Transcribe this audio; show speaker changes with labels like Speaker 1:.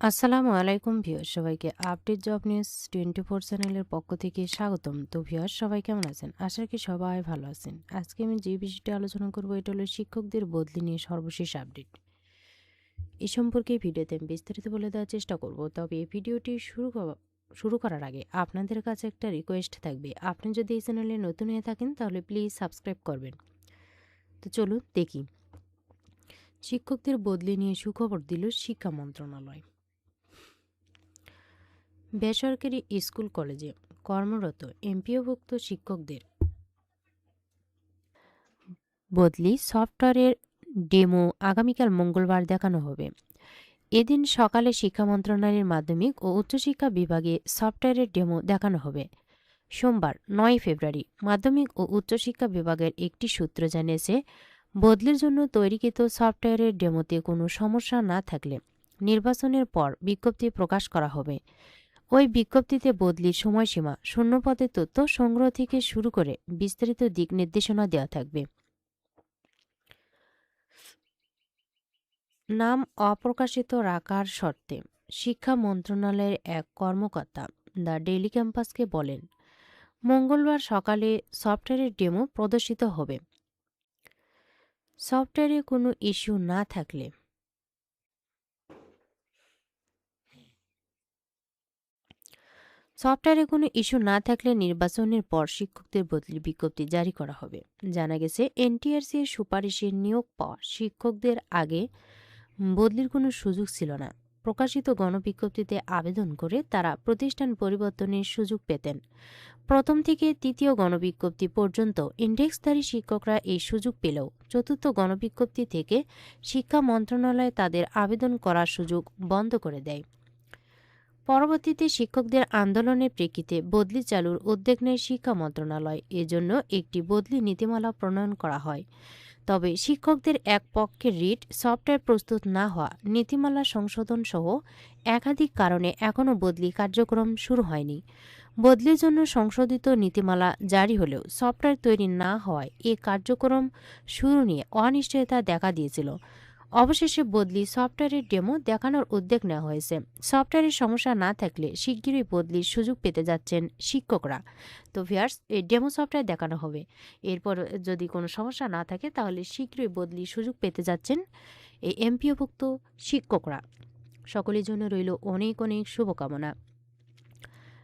Speaker 1: আসসালামু আলাইকুম ভিউয়ার সবাইকে update job news twenty four চ্যানেলের পক্ষ থেকে স্বাগতম। তো ভিউয়ার সবাই কেমন আছেন? আশা করি সবাই ভালো আছেন। আজকে আমি যে বিষয়টি আলোচনা করব, এটা হলো শিক্ষকদের বদলি নিয়ে সর্বশেষ আপডেট। এ সম্পর্কে ভিডিওতে আমি বিস্তারিত বলে দেওয়ার চেষ্টা করব। তবে এই ভিডিওটি শুরু শুরু করার আগে আপনাদের কাছে একটা রিকোয়েস্ট থাকবে। আপনি যদি এই চ্যানেলে নতুন হয়ে থাকেন, তাহলে প্লিজ সাবস্ক্রাইব করবেন। তো চলুন দেখি। শিক্ষকদের বদলি নিয়ে সুখবর দিল শিক্ষা মন্ত্রণালয়। বেসরকারি স্কুল কলেজে কর্মরত এমপিওভুক্ত শিক্ষকদের বদলি সফটওয়্যারের ডেমো আগামীকাল মঙ্গলবার দেখানো হবে। এদিন সকালে শিক্ষা মন্ত্রণালয়ের মাধ্যমিক ও উচ্চশিক্ষা বিভাগে সফটওয়্যারের ডেমো দেখানো হবে। সোমবার, নয় ফেব্রুয়ারি, মাধ্যমিক ও উচ্চশিক্ষা বিভাগের একটি সূত্র জানিয়েছে, বদলির জন্য তৈরিকৃত সফটওয়্যারের ডেমোতে কোনো সমস্যা না থাকলে নির্বাচনের পর বিজ্ঞপ্তি প্রকাশ করা হবে। ওই বিজ্ঞপ্তিতে বদলির সময়সীমা শূন্যপদের তথ্য সংগ্রহ থেকে শুরু করে বিস্তারিত দিক নির্দেশনা দেওয়া থাকবে। নাম অপ্রকাশিত রাখার শর্তে শিক্ষা মন্ত্রণালয়ের এক কর্মকর্তা দ্য ডেইলি ক্যাম্পাসকে বলেন, মঙ্গলবার সকালে সফটওয়্যারের ডেমো প্রদর্শিত হবে। সফটওয়্যারে কোনো ইস্যু না থাকলে সফটওয়্যারে কোনো ইস্যু না থাকলে নির্বাচনের পর শিক্ষকদের বদলির বিজ্ঞপ্তি জারি করা হবে। জানা গেছে, এনটিআরসি এর সুপারিশে নিয়োগ পাওয়া শিক্ষকদের আগে বদলির কোনো সুযোগ ছিল না। প্রকাশিত গণবিজ্ঞপ্তিতে আবেদন করে তারা প্রতিষ্ঠান পরিবর্তনের সুযোগ পেতেন। প্রথম থেকে তৃতীয় গণবিজ্ঞপ্তি পর্যন্ত ইন্ডেক্সধারী শিক্ষকরা এই সুযোগ পেলেও চতুর্থ গণবিজ্ঞপ্তি থেকে শিক্ষা মন্ত্রণালয় তাদের আবেদন করার সুযোগ বন্ধ করে দেয়। পরবর্তীতে শিক্ষকদের আন্দোলনের প্রেক্ষিতে বদলি চালুর উদ্যোগ নেয় শিক্ষা মন্ত্রণালয়। এজন্য একটি বদলি নীতিমালা প্রণয়ন করা হয়। তবে শিক্ষকদের এক পক্ষের রিট সফটওয়্যার প্রস্তুত না হওয়া, নীতিমালা সংশোধন সহ একাধিক কারণে এখনও বদলি কার্যক্রম শুরু হয়নি। বদলির জন্য সংশোধিত নীতিমালা জারি হলেও সফটওয়্যার তৈরি না হওয়ায় এ কার্যক্রম শুরু নিয়ে অনিশ্চয়তা দেখা দিয়েছিল। অবশেষে বদলি সফটওয়্যারের ডেমো দেখানোর উদ্যোগ নেওয়া হয়েছে। সফটওয়্যারের সমস্যা না থাকলে শিগগিরই বদলির সুযোগ পেতে যাচ্ছেন শিক্ষকরা। তো ভিয়ার্স এই ডেমো সফটওয়্যার দেখানো হবে। এরপর যদি কোনো সমস্যা না থাকে, তাহলে শীঘ্রই বদলির সুযোগ পেতে যাচ্ছেন এই এমপিওভুক্ত শিক্ষকরা। সকলের জন্য রইল অনেক অনেক শুভকামনা।